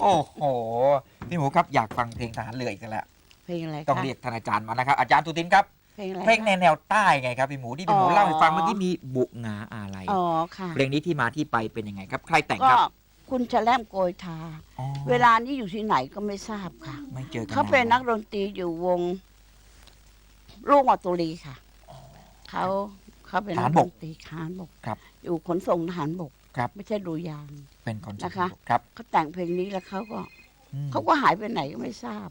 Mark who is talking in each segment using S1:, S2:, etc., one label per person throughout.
S1: โอ้โหพี่หมูครับอยากฟังเพลงทหารเรืออีกแล้ว
S2: เพลงอะไรคะ
S1: ต้องเรียกท่านอาจารย์มานะครับ อาจารย์ตุตินครับ
S2: เพลงอะไร
S1: เพลงใน
S2: คะ
S1: แนวใต้ไงครับพี่หมูที่พี่หมู
S2: อ๋อ
S1: เล่าให้ฟังเมื่อกี้มีบุงาอะไร
S2: อ๋อค่ะ
S1: เพลงนี้ที่มาที่ไปเป็นยังไงครับ ใครแต่ง
S2: ก็
S1: ครับ
S2: คุณชะแลมโกยทา
S1: อ๋อ
S2: เวลานี้อยู่ที่ไหนก็ไม่ทราบค่ะ
S1: ไม่เจอกัน
S2: เขาเป็น
S1: แล้ว
S2: นักดนตรีอยู่วง ลูกวัตุลีค่ะ เขาเขาเป็นนักดนตรีทหารบก
S1: ครับ
S2: อยู่ขนส่งทหารบก
S1: ครับ
S2: ไม่ใช่ดูยาง
S1: เป็นคอนเสิร์ต
S2: นะคะ
S1: ครับ
S2: เขาแต่งเพลงนี้แล้วเขาก็
S1: อืม
S2: เขาก็หายไปไหนก็ไม่ทราบ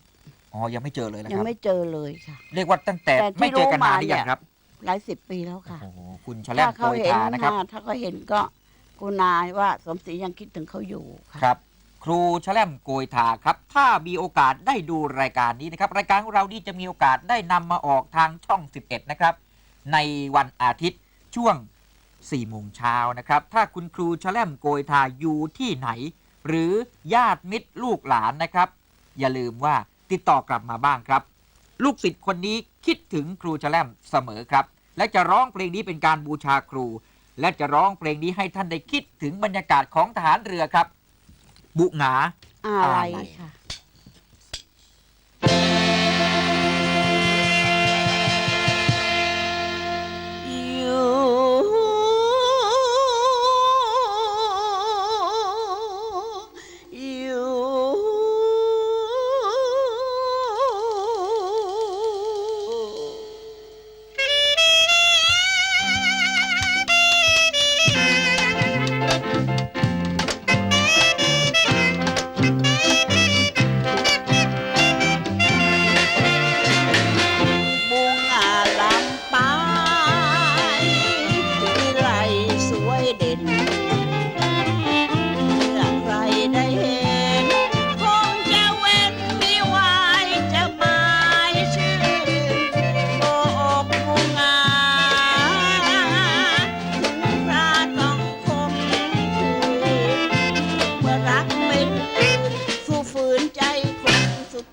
S1: อ๋อยังไม่เจอเลยนะ
S2: ยั
S1: ค
S2: ง
S1: รับ
S2: ไม่เจอเลยค่ะ
S1: เรียกว่าตั้งแต่
S2: แต่ที่
S1: ไม่เจอกันนาน
S2: รู้มา
S1: หรือยัง
S2: เนี่ย
S1: ครับ
S2: หลายสิบปีแล้วค่ะ
S1: โอ้โหคุณชะแลม
S2: ถ้า
S1: โก
S2: เขา
S1: ย
S2: เห็น
S1: ทานะครับ
S2: ถ้าเขาเห็นก็กุณาว่าสมศรียังคิดถึงเขาอยู่ค่ะ
S1: ครับ ครูชะแลมโกยทาครับ ถ้ามีโอกาสได้ดูรายการนี้นะครับ รายการของเรานี่จะมีโอกาสได้นำมาออกทางช่อง 11 นะครับ ในวันอาทิตย์ช่วง 4โมงเช้านะครับ ถ้าคุณครูชะแลมโกยทาอยู่ที่ไหน หรือญาติมิตรลูกหลานนะครับ อย่าลืมว่าติดต่อกลับมาบ้างครับ ลูกศิษย์คนนี้คิดถึงครูชะแลมเสมอครับ และจะร้องเพลงนี้เป็นการบูชาครู และจะร้องเพลงนี้ให้ท่านได้คิดถึงบรรยากาศของทหารเรือครับ บุหงา
S2: อะไร
S1: อะไร
S2: ค่ะ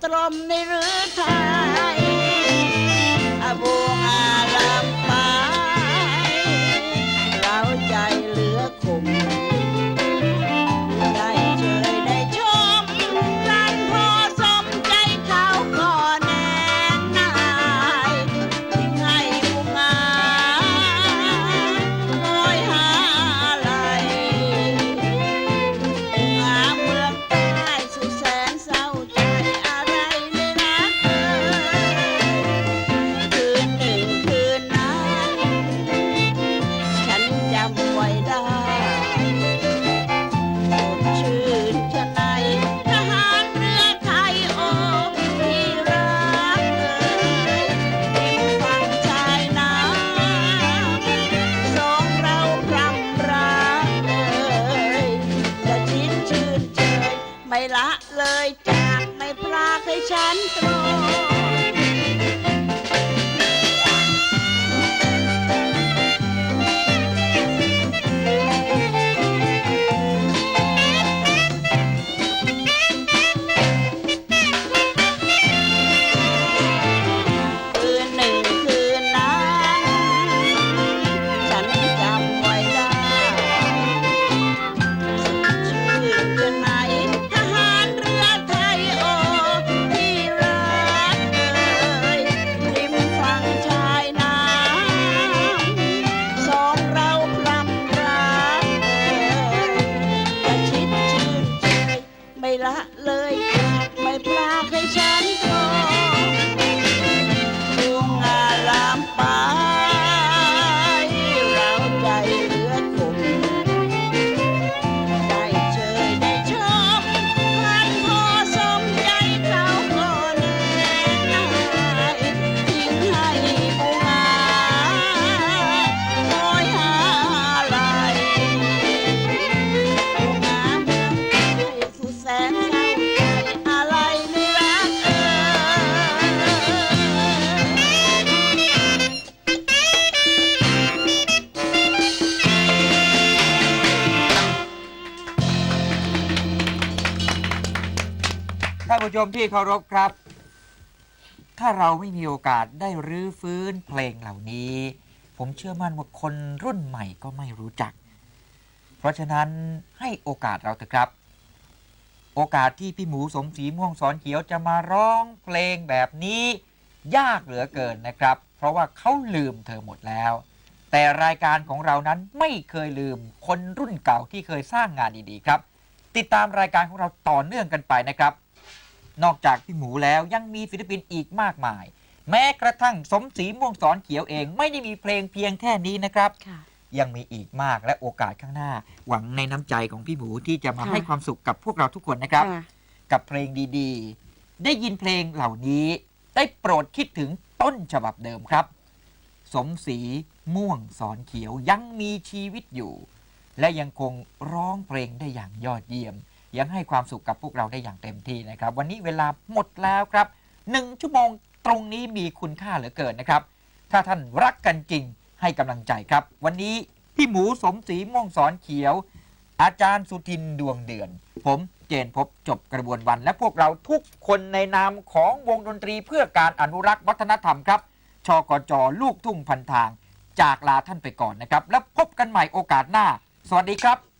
S2: ตรมในหรือไทยอา เลยจากไม่พลากให้ฉันตรอา
S1: นผู้ชมที่เคารพครับ ถ้าเราไม่มีโอกาสได้รื้อฟื้นเพลงเหล่านี้ ผมเชื่อมั่นว่าคนรุ่นใหม่ก็ไม่รู้จัก เพราะฉะนั้นให้โอกาสเราเถอะครับ โอกาสที่พี่หมูสมศรีม่วงสอนเขียวจะมาร้องเพลงแบบนี้ ยากเหลือเกินนะครับ เพราะว่าเขาลืมเธอหมดแล้ว แต่รายการของเรานั้นไม่เคยลืมคนรุ่นเก่าที่เคยสร้างงานดีๆครับ ติดตามรายการของเราต่อเนื่องกันไปนะครับ นอกจากพี่หมูแล้วยังมีศิลปินอีกมากมาย แม้กระทั่งสมศรีม่วงสอนเขียวเอง ไม่ได้มีเพลงเพียงแค่นี้นะครับ
S2: ค่ะ
S1: ยังมีอีกมากและโอกาสข้างหน้า หวังในน้ำใจของพี่หมูที่จะมา
S2: ค่ะ
S1: ให้ความสุขกับพวกเราทุกคนนะครับ
S2: ค่ะ
S1: กับเพลงดีๆ ได้ยินเพลงเหล่านี้ ได้โปรดคิดถึงต้นฉบับเดิมครับ สมศรีม่วงสอนเขียวยังมีชีวิตอยู่ และยังคงร้องเพลงได้อย่างยอดเยี่ยม ยังให้ความสุขกับพวกเราได้อย่างเต็มที่นะครับ วันนี้เวลาหมดแล้วครับหนึ่งชั่วโมงตรงนี้มีคุณค่าเหลือเกินนะครับ ถ้าท่านรักกันจริงให้กำลังใจครับ วันนี้พี่หมูสมศรีม่วงสอนเขียว อาจารย์สุทินดวงเดือน ผมเจนพบจบกระบวนวัน และพวกเราทุกคนในนามของวงดนตรีเพื่อการอนุรักษ์วัฒนธรรมครับชกจลูกทุ่งพันทาง จากลาท่านไปก่อนนะครับ แล้วพบกันใหม่โอกาสหน้า สวัสดีครับ